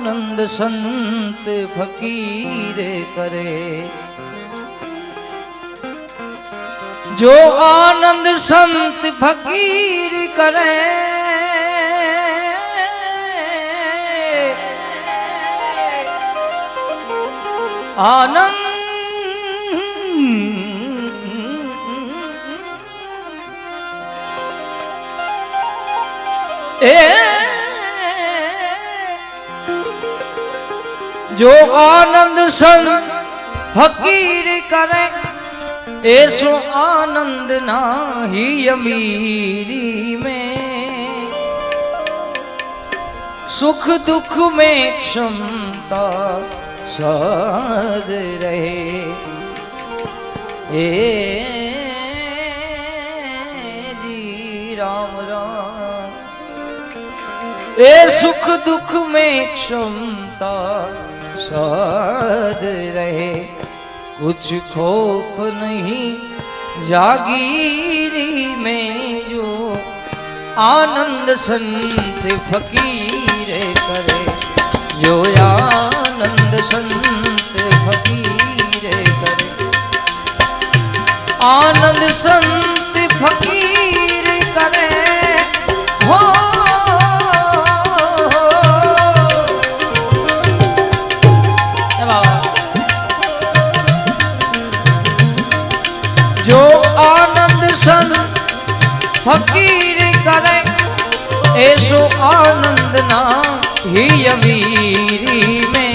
आनंद संत फकीर करे जो आनंद संत फकीर करे आनंद ए जो आनंद संत फकीर करे ऐसो आनंद नाही अमीरी में सुख दुख में क्षमता साध रहे ए जी राम राम ए सुख दुख में क्षमता साध रहे। कुछ खोप नहीं, जागीरी में जो आनंद संत फकीर करे। जो आनंद संत फकीर करे। आनंद संत फकीर करे ऐसो आनंद ना ही अमीरी में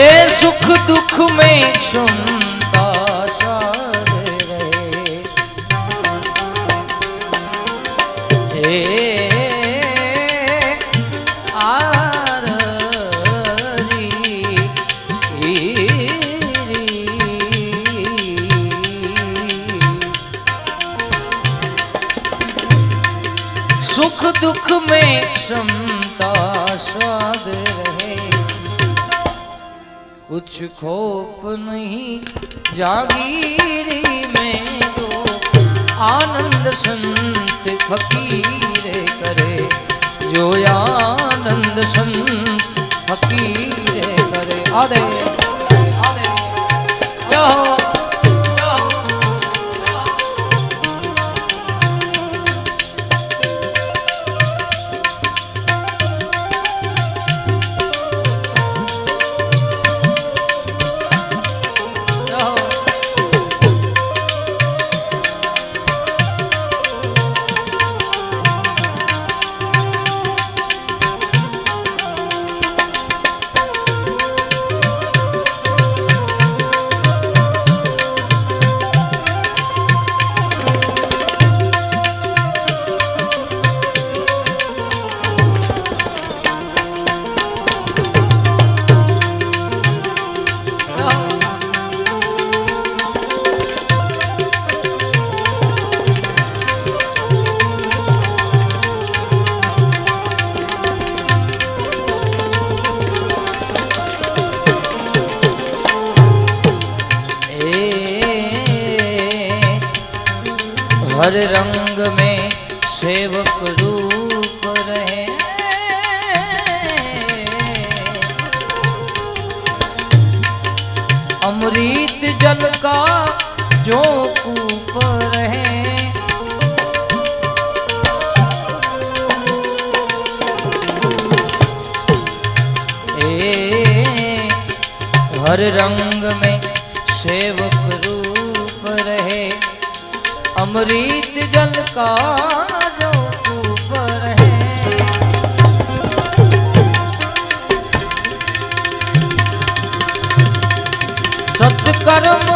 ए सुख दुख में क्षमता सुख में क्षमता स्वाद रहे। कुछ खोप नहीं जागीरी में जो आनंद संत फकीर करे। जो आनंद संत फकीर करे। आदे आदे हर रंग में सेवक रूप रहे। अमृत जल का जो कूप रहे। ए, हर रंग जल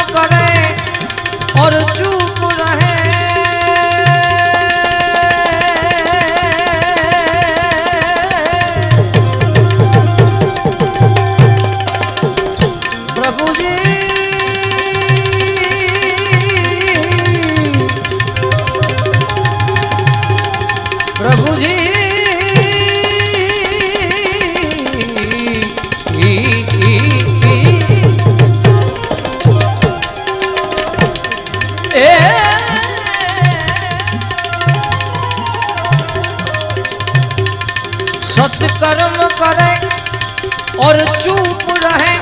और चुप रहे,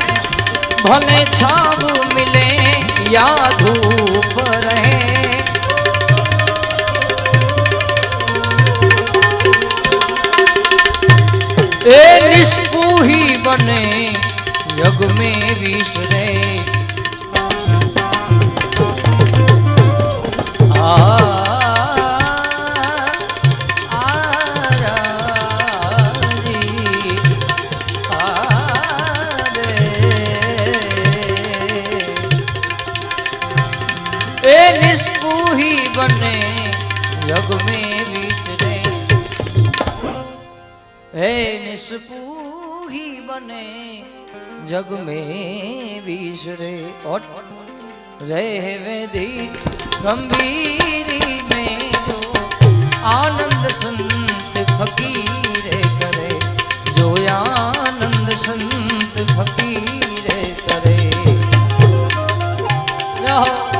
भले छाव मिले या धूप रहे। ए निष्पूही बने, जग में विसरे बने जग में विचरे हे निष्पूही बने जग में विसरे और रहे वेदी गंभीरी में जो आनंद संत फकीर करे, जो आनंद संत फकीर करे। रहो।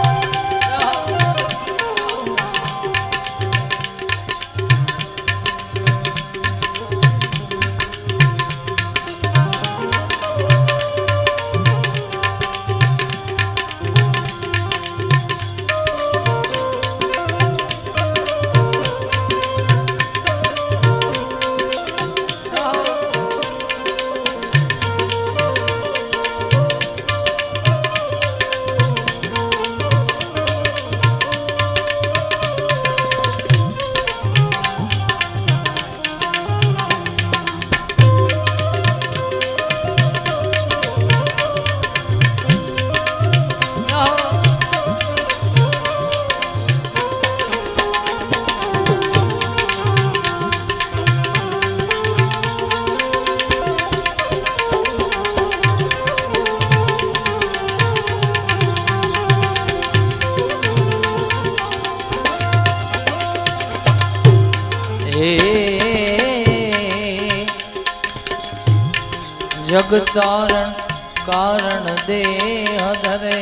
जग तारण कारण देह धरे।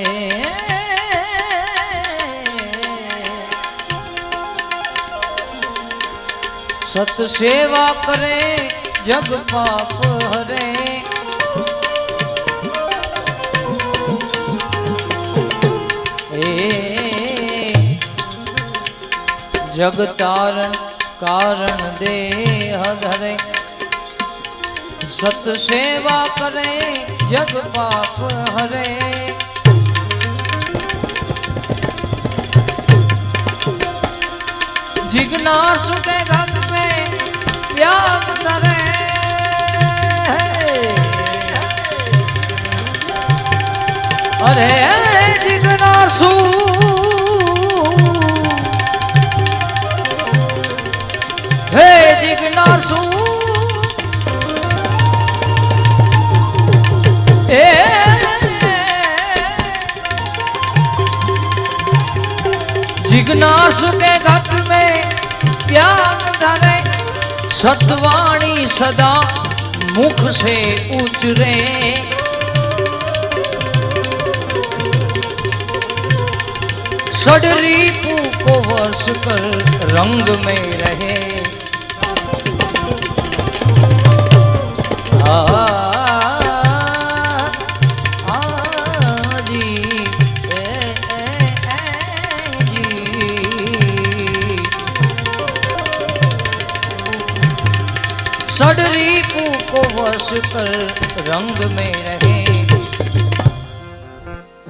सत सेवा करे, जग पाप हरे। ए, जग तारण कारण देह धरे। सत सेवा करे जग पाप हरे। जिज्ञासु के घर में त्याग धरे। अरे जिज्ञासु। सतवाणी सदा मुख से उचरे। सडरीपू को वर्ष कर रंग में रहे। को वश कर रंग में रहे।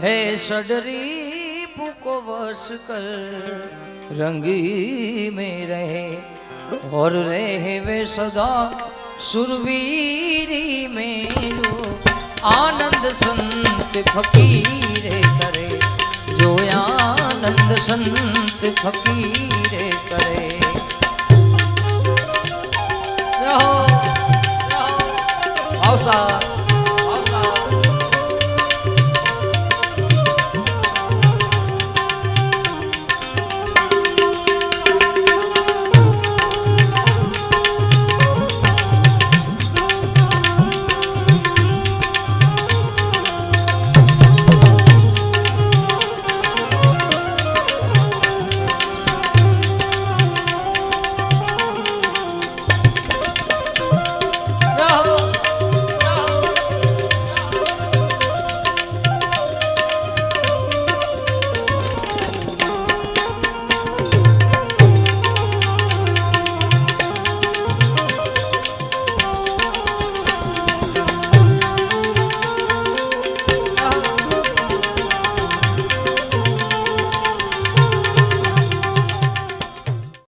है षडरीपू को वश कर रंगी में रहे। और रहे वे सदा सुरवीरी में जो आनंद संत फकीर करे। जो आनंद संत फकीर करे। रहो रहो आओ साथ